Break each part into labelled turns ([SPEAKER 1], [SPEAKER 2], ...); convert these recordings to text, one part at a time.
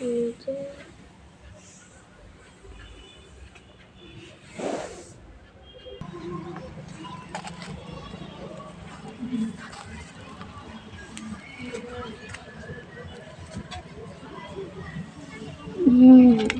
[SPEAKER 1] 이제 음.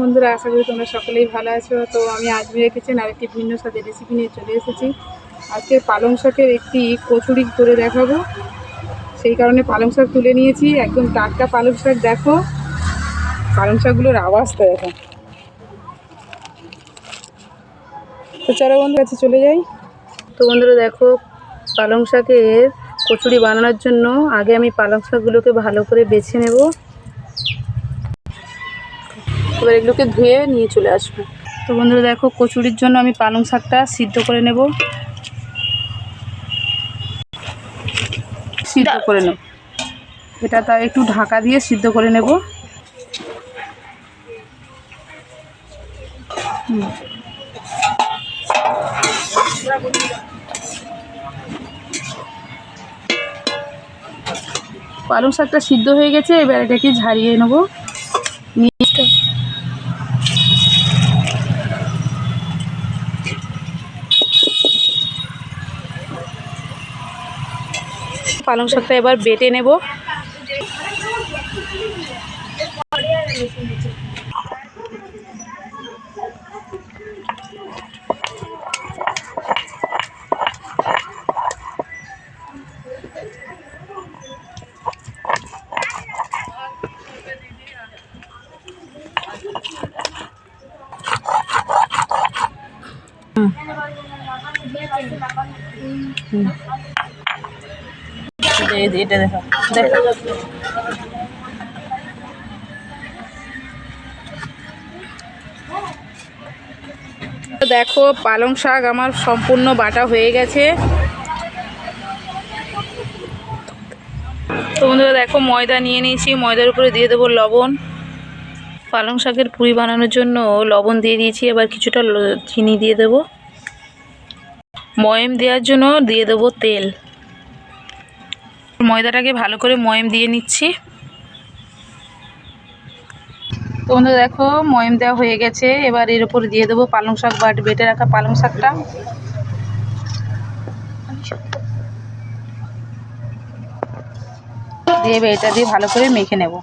[SPEAKER 1] বন্ধুরা আশা করি তোমরা সকলেই ভালো আছো। তো আমি আজমির কিচেন আর একটি ভিন্ন স্বাদের রেসিপি নিয়ে চলে এসেছি। আজকে পালং শাকের একটি কচুরি করে দেখাবো। সেই কারণে পালং শাক তুলে নিয়েছি। একদম টাটকা পালং শাক দেখো। পালং শাকগুলোর আওয়াজটা দেখো। তো চলো বন্ধু কাছে চলে যাই। তো বন্ধুরা দেখো পালং শাকের কচুরি বানানোর জন্য আগে আমি পালং শাকগুলোকে ভালো করে বেছে নেব। এবার এগুলোকে ধুয়ে নিয়ে চলে আসব। তো বন্ধুরা দেখো, কচুরির জন্য আমি পালং শাকটা সিদ্ধ করে নেব। সিদ্ধ করে নেব। এটা তা একটু ঢাকা দিয়ে সিদ্ধ করে নেব। পালং শাকটা সিদ্ধ হয়ে গেছে এবার এটাকে ঝারিয়ে নেব। পালং শাকটা এবার বেটে নেব। দেখো দেখো, পালং শাক আমার সম্পূর্ণ বাটা হয়ে গেছে। তো বন্ধুরা, দেখো ময়দা নিয়ে নিয়েছি। ময়দার উপরে দিয়ে দেবো লবণ। পালং শাকের পুরি বানানোর জন্য লবণ দিয়ে দিয়েছি। এবার কিছুটা চিনি দিয়ে দেবো। ময়ম দেওয়ার জন্য দিয়ে দেবো তেল। ময়দাটাকে ভালো করে ময়ম দিয়ে নিচ্ছি। তো বন্ধুরা দেখো, ময়ম দেওয়া হয়ে গেছে। এবার এর উপর দিয়ে দেবো পালং শাক বাট বেটে রাখা পালং শাকটা। দিয়ে এটা দিয়ে ভালো করে মেখে নেব।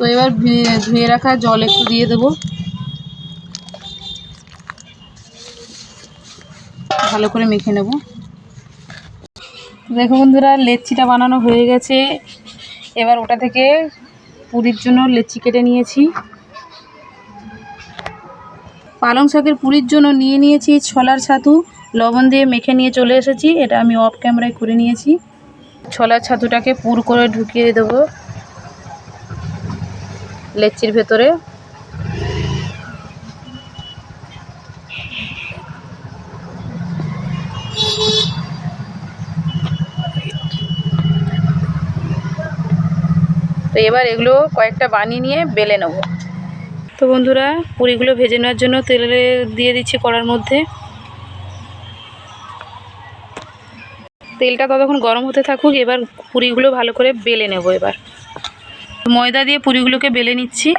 [SPEAKER 1] তো এবার ধুয়ে রাখা জল একটু দিয়ে দেবো। ভালো করে মেখে নেব। দেখো বন্ধুরা, লেচিটা বানানো হয়ে গেছে। এবার ওটা থেকে পুরীর জন্য লেচি কেটে নিয়েছি। পালং শাকের পুরীর জন্য নিয়ে নিয়েছি ছলার ছাতু। লবণ দিয়ে মেখে নিয়ে চলে এসেছি। এটা আমি অফ ক্যামেরায় করে নিয়েছি। ছলার ছাতুটাকে পুর করে ঢুকিয়ে দেবো। লেচির ভেতরে। তো এবার এগুলো কয়েকটা বানিয়ে নিয়ে বেলে নেব। তো বন্ধুরা, পুরিগুলো ভেজে নেওয়ার জন্য তেলে দিয়ে দিচ্ছি কড়ার মধ্যে। তেলটা ততক্ষণ গরম হতে থাকুক, এবার পুরিগুলো ভালো করে বেলে নেব এবার। ময়দা দিয়ে পুরিগুলোকে বেলে নিচ্ছি।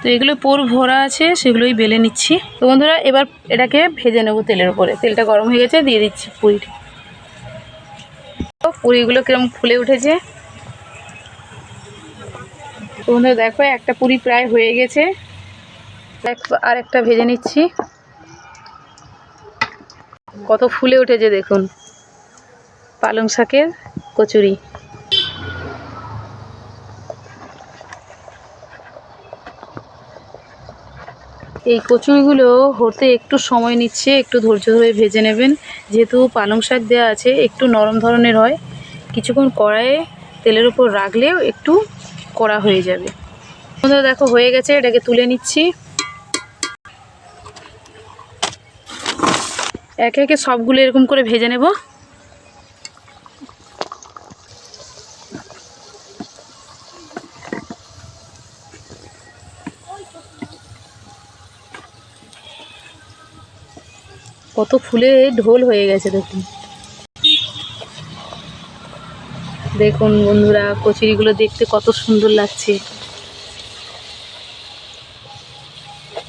[SPEAKER 1] তো এগুলো পোর ভরা আছে, সেগুলোই বেলে নিচ্ছি। তো বন্ধুরা, এবার এটাকে ভেজে নেব তেলের উপরে। তেলটা গরম হয়ে গেছে, দিয়ে দিচ্ছি পুরিটি পুরিগুলো কিরম ফুলে উঠেছে। বন্ধুরা, দেখো, একটা পুরি প্রায় হয়ে গেছে। আর একটা ভেজে নিচ্ছি। কত ফুলে উঠেছে, দেখুন। পালং শাকের কচুরি। এই কচুরিগুলো হতে একটু সময় নিচ্ছে, একটু ধৈর্য ধরে ভেজে নেবেন। যেহেতু পালং শাক দেওয়া আছে, একটু নরম ধরনের হয়। কিছুক্ষণ কড়াইয়ে তেলের উপর রাখলেও একটু কড়া হয়ে যাবে। বন্ধুরা, দেখো, হয়ে গেছে, এটাকে তুলে নিচ্ছি। একে একে সবগুলো এরকম করে ভেজে নেব। কত ফুলে ঢোল হয়ে গেছে, দেখুন। দেখুন বন্ধুরা, কচুরিগুলো দেখতে কত সুন্দর লাগছে।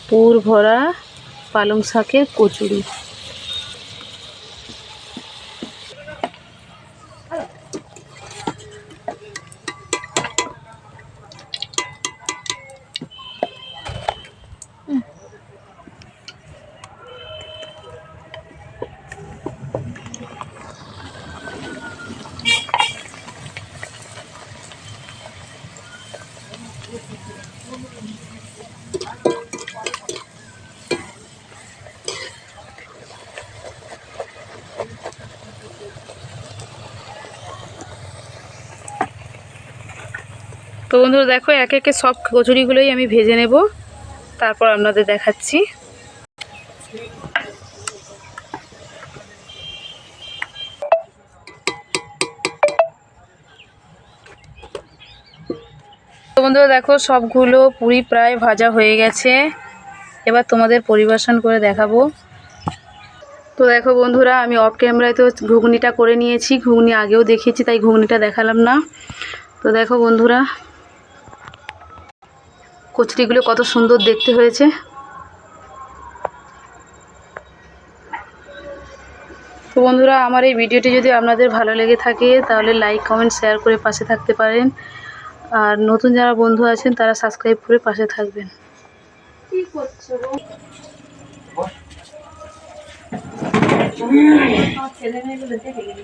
[SPEAKER 1] পুর ভরা পালং শাকের কচুরি। তো বন্ধুরা দেখো, একে একে সব কচুরিগুলোই আমি ভেজে নেব। তারপর আপনাদের দেখাচ্ছি। তো বন্ধুরা দেখো, সবগুলো পুরি প্রায় ভাজা হয়ে গেছে। এবার তোমাদের পরিবেশন করে দেখাবো। তো দেখো বন্ধুরা, আমি অফ ক্যামেরায় তো ঘুগনিটা করে নিয়েছি। ঘুগনি আগেও দেখিয়েছি, তাই ঘুগনিটা দেখালাম না। তো দেখো বন্ধুরা কচুরিগুলো কত সুন্দর দেখতে হয়েছে। তো বন্ধুরা আমার এই ভিডিওটি যদি আপনাদের ভালো লেগে থাকে তাহলে লাইক কমেন্ট শেয়ার করে পাশে থাকতে পারেন। আর নতুন যারা বন্ধু আছেন তারা সাবস্ক্রাইব করে পাশে থাকবেন।
[SPEAKER 2] কি করছ ছেলে মেয়েগুলো দেখে গেলি।